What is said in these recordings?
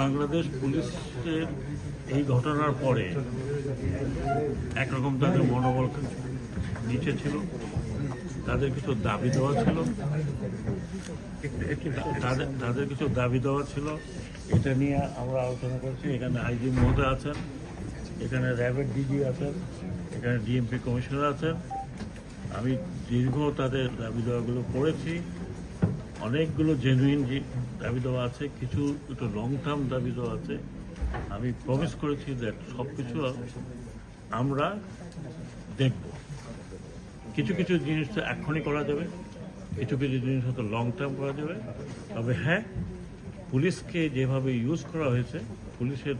বাংলাদেশ পুলিশের এই ঘটনার পরে একরকম তাদের মনোবল নিচে ছিল, তাদের কিছু দাবি দেওয়া ছিল। তাদের তাদের কিছু দাবি দেওয়া ছিল। এটা নিয়ে আমরা আলোচনা করছি। এখানে আইজি মহোদয় আছেন, এখানে র্যাবের ডিজি আছেন, এখানে ডিএমপি কমিশনার আছেন। আমি দীর্ঘ তাদের দাবি দেওয়াগুলো পড়েছি। অনেকগুলো জেনুইন দাবি দেওয়া আছে, কিছু একটু লং টার্ম দাবি দেওয়া আছে। আমি প্রমিস করেছি দ্যাট সব কিছু আমরা দেখব। কিছু কিছু জিনিস তো এক্ষুনি করা যাবে। কিছু কিছু জিনিস হয়তো লং টার্ম করা যাবে। তবে হ্যাঁ পুলিশকে যেভাবে ইউজ করা হয়েছে, পুলিশের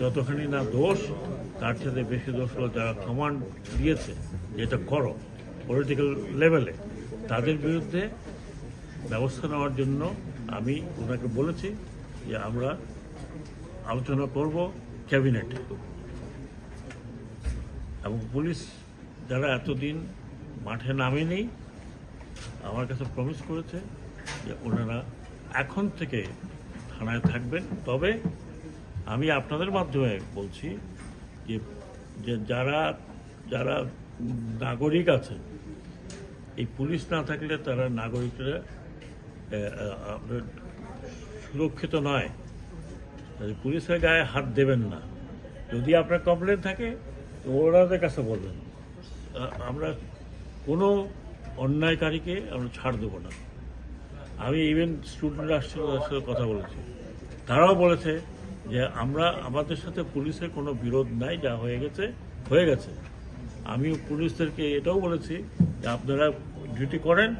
যতখানি না দোষ, তার সাথে বেশি দোষ হলো যারা কমান্ড দিয়েছে, যেটা করো পলিটিক্যাল লেভেলে তাদের বিরুদ্ধে ব্যবস্থা নেওয়ার জন্য আমি ওনাকে বলেছি যে আমরা আলোচনা করব ক্যাবিনেটে। এবং পুলিশ যারা এতদিন মাঠে নামেনি, আমার কাছে প্রমিস করেছে যে ওনারা এখন থেকে থানায় থাকবেন। তবে আমি আপনাদের মাধ্যমে বলছি যে যে যারা যারা নাগরিক আছেন, এই পুলিশ না থাকলে তারা নাগরিকরা সুরক্ষিত নয়। পুলিশের গায়ে হাত দেবেন না, যদি আপনার কমপ্লেন থাকে ওনাদের কাছে বলবেন। আমরা কোনো অন্যায়কারীকে আমরা ছাড় দেবো না। আমি ইভেন স্টুডেন্ট আসছিল তাদের সাথে কথা বলেছি। তারাও বলেছে যে, আমরা আমাদের সাথে পুলিশের কোনো বিরোধ নাই, যা হয়ে গেছে হয়ে গেছে। আমি পুলিশদেরকে এটাও বলেছি যে, আপনারা ডিউটি করেন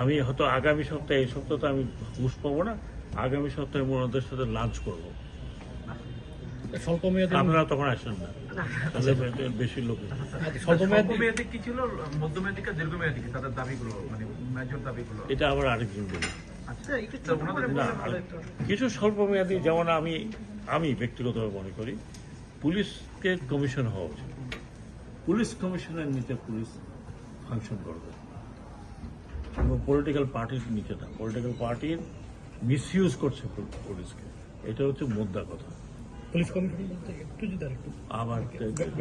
আমি হয়তো আগামী সপ্তাহে এই সপ্তাহে তো আমি ঘুষ পাবো না আগামী সপ্তাহে ওনাদের সাথে লাঞ্চ করব। স্বল্প মেয়াদী আপনারা তখন আসেন না। তাহলে বেশি লোক স্বল্পমেয়াদী কি ছিল? মধ্যমেয়াদী কি দীর্ঘমেয়াদী কি? তাদের দাবিগুলো মানে মেজর দাবিগুলো। এটা আবার আরেকজন বলি আচ্ছা কিছু স্বল্প মেয়াদী যেমন আমি আমি ব্যক্তিগতভাবে মনে করি পুলিশকে কমিশন হওয়া উচিত। পুলিশ কমিশনের নিচে পুলিশ ফাংশন করবে। এবং পলিটিক্যাল পার্টির নিচে না পলিটিক্যাল পার্টির মিসইউজ করছে পুলিশকে এটা হচ্ছে মুদ্রা কথা। পুলিশ একটু যদি আর একটু আবার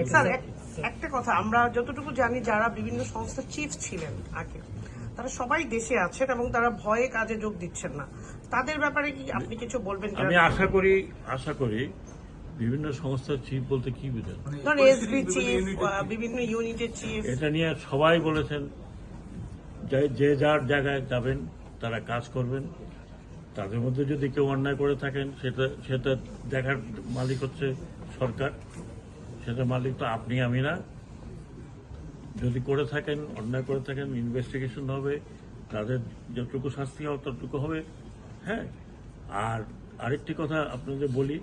স্যার একটা কথা আমরা যতটুকু জানি যারা বিভিন্ন সংস্থার চিফ ছিলেন আগে তারা সবাই দেশে আছেন এবং তারা ভয়ে কাজে যোগ দিচ্ছেন না। তাদের ব্যাপারে কি আপনি কিছু বলবেন আমি আশা করি আশা করি বিভিন্ন সংস্থার চিফ বলতে কি বুঝেন? ধরুন এসবি চিফ বিভিন্ন ইউনিটের চিফ এটা নিয়ে সবাই বলেছেন যে যে যার জায়গায় যাবেন তারা কাজ করবেন। তাদের মধ্যে যদি কেউ অন্যায় করে থাকেন সেটা সেটা দেখার মালিক হচ্ছে সরকার। সেটা মালিক তো আপনি আমি না। যদি করে থাকেন অন্যায় করে থাকেন ইনভেস্টিগেশন হবে তাদের যতটুকু শাস্তি হবে ততটুকু হবে। হ্যাঁ। আর আরেকটি কথা আপনাদের বলি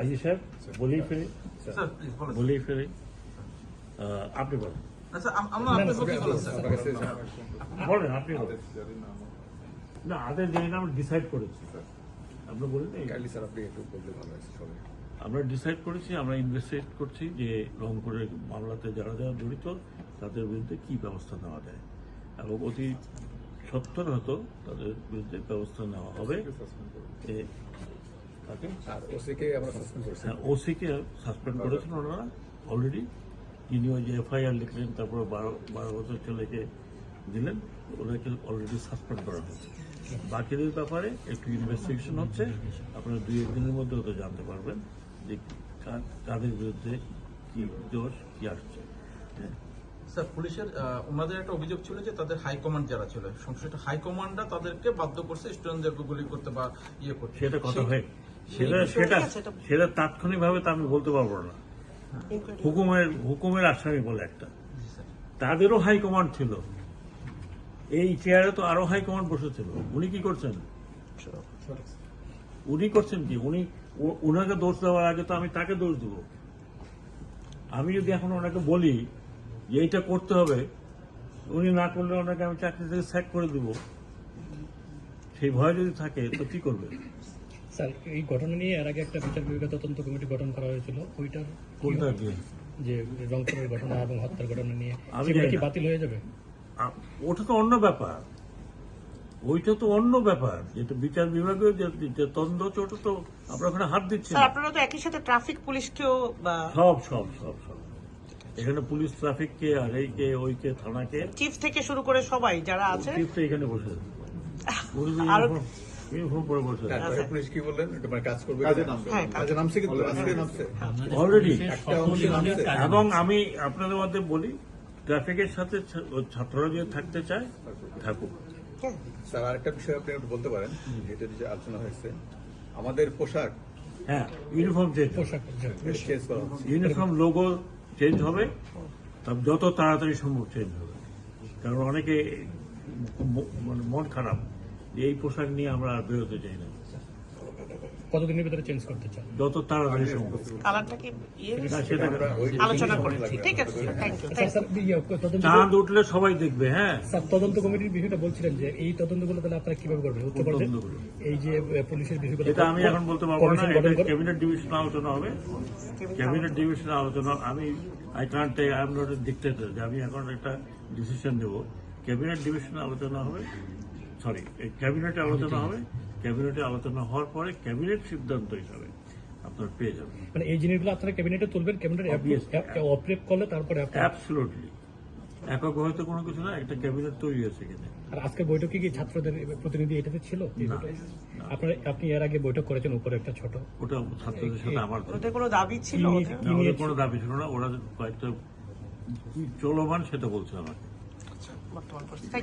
আজি সাহেব বলেই ফেরি স্যার বলেই ফেরি আপনি বলেন। আচ্ছা আমরা আপনার পক্ষে বলেন আপনি বলেন। না আদের যে আমরা ডিসাইড করেছি। আমরা বলি কাইন্ডলি স্যার আপনি একটু বললে ভালো সবাই। আমরা ডিসাইড করেছি আমরা ইনভেস্টিগেট করছি যে রংপুরের মামলাতে যারা যারা জড়িত তাদের বিরুদ্ধে কি ব্যবস্থা নেওয়া যায়। এবং অতি সত্তর হয়তো তাদের বিরুদ্ধে ব্যবস্থা নেওয়া হবে। তাকে ওসিকে আমরা সাসপেন্ড করছি। হ্যাঁ ওসিকে সাসপেন্ড করেছেন ওনারা অলরেডি তিনি ওই যে এফআইআর লিখলেন তারপরে বারো বারো বছর ছেলেকে দিলেন ওদেরকে অলরেডি সাসপেন্ড করা হয়েছে। বাকিদের ব্যাপারে একটু ইনভেস্টিগেশন হচ্ছে আপনারা দুই একদিনের মধ্যে হয়তো জানতে পারবেন যে কাদের বিরুদ্ধে কি দোষ কি আসছে। হ্যাঁ? স্যার পুলিশের ওনাদের একটা অভিযোগ ছিল যে তাদের হাইকমান্ড যারা ছিল সংশ্লিষ্ট হাইকমান্ডরা তাদেরকে বাধ্য করছে স্টুডেন্টদেরকে গুলি করতে বা ইয়ে করতে। সেটা কথা হয় সেটা সেটা সেটা তাৎক্ষণিকভাবে তো আমি বলতে পারব না। হুকুমের হুকুমের আসামি বলে একটা। তাদেরও হাইকমান্ড ছিল। এই চেয়ারে তো আরও হাইকমান্ড বসেছিল। উনি কি করছেন? উনি করছেন কি? উনি ওনাকে দোষ দেওয়ার আগে তো আমি তাকে দোষ দেব। আমি যদি এখন ওনাকে বলি যে এইটা করতে হবে, উনি না করলে ওনাকে আমি চাকরি থেকে স্যাক করে দেব। সেই ভয় যদি থাকে, তো কি করবে? স্যার এই ঘটনা নিয়ে এর আগে একটা বিচার বিভাগীয় তদন্ত কমিটি গঠন করা হয়েছিল। ওইটার কি কোনটা হবে? যে রংপুরের ঘটনা এবং হত্যার ঘটনা নিয়ে। আমি কি বাতিল হয়ে যাবে? ওটা তো অন্য ব্যাপার। ওইটা তো অন্য ব্যাপার। যেটা বিচার বিভাগীয় যে তদন্ত ওটা তো আমরা ওখানে হাত দিচ্ছি না। আপনারা তো একই সাথে ট্রাফিক পুলিশকেও সব সব সব সব। এখানে পুলিশ ট্রাফিককে আর এইকে ওইকে থানাকে চিফ থেকে শুরু করে সবাই যারা আছে। চিফটা এখানে বসে আরো- পুলিশ কি বললেন? মানে কাজ করবে কাজে হ্যাঁ, নামছে কিন্তু অলরেডি। এবং আমি আপনাদের মধ্যে বলি ট্রাফিকের সাথে ছাত্ররা যদি থাকতে চায় থাকুক। হ্যাঁ। স্যার আরেকটা বিষয় আপনি একটু বলতে পারেন এটা যে আলোচনা হয়েছে। আমাদের পোশাক। হ্যাঁ ইউনিফর্ম চেঞ্জ পোশাক চেঞ্জ ইউনিফর্ম লোগো চেঞ্জ হবে। যত তাড়াতাড়ি সম্ভব চেঞ্জ হবে। কারণ অনেকে ম- মানে মন খারাপ। যে এই পোশাক নিয়ে আমরা আর বেরোতে চাই না। কতদিনের ভিতরে চেঞ্জ করতে চান যত তাড়াতাড়ি সম্ভব। কালারটা কি ইয়ে? আলোচনা করে। ঠিক আছে থ্যাংক ইউ স্যার স্যার ইয়ে, চাঁদ উঠলে সবাই দেখবে হ্যাঁ। স্যার তদন্ত কমিটির বিষয়টা বলছিলেন যে এই তদন্তগুলো তাহলে আপনারা কীভাবে করবেন? এই যে পুলিশের বিষয়গুলো এটা আমি এখন বলতে পারব না এটা ক্যাবিনেট ডিভিশন আলোচনা হবে। ক্যাবিনেট ডিভিশন আলোচনা। আমি I can't I am not dictator যে আমি এখন একটা ডিসিশন নেব ক্যাবিনেট ডিভিশন আলোচনা হবে। সরি ক্যাবিনেটে আলোচনা হবে। ক্যাবিনেটে আলোচনা হওয়ার পরে ক্যাবিনেট সিদ্ধান্ত হিসাবে আপনার পেয়ে যাবেন। মানে এই জিনিসগুলো আপনারা ক্যাবিনেটে তুলবেন ক্যাবিনেট. অপারেট করলে তারপরে অ্যাবসলুটলি একক হয়তো কোনো কিছু না একটা ক্যাবিনেট তৈরি হয়েছে কিনা আর আজকের বৈঠকে কি ছাত্রদের প্রতিনিধি এটাতে ছিল? আপনারা আপনি এর আগে বৈঠক করেছেন উপরে একটা ছোট। ওটা ছাত্রদের সাথে আমার ওদের কোনো দাবি ছিল কি- ওদের? না, কোনো দাবি ছিল না। ওরা কয়েকটা চলমান সেটা বলছে আমাকে। বর্তমান পরিস্থিতি।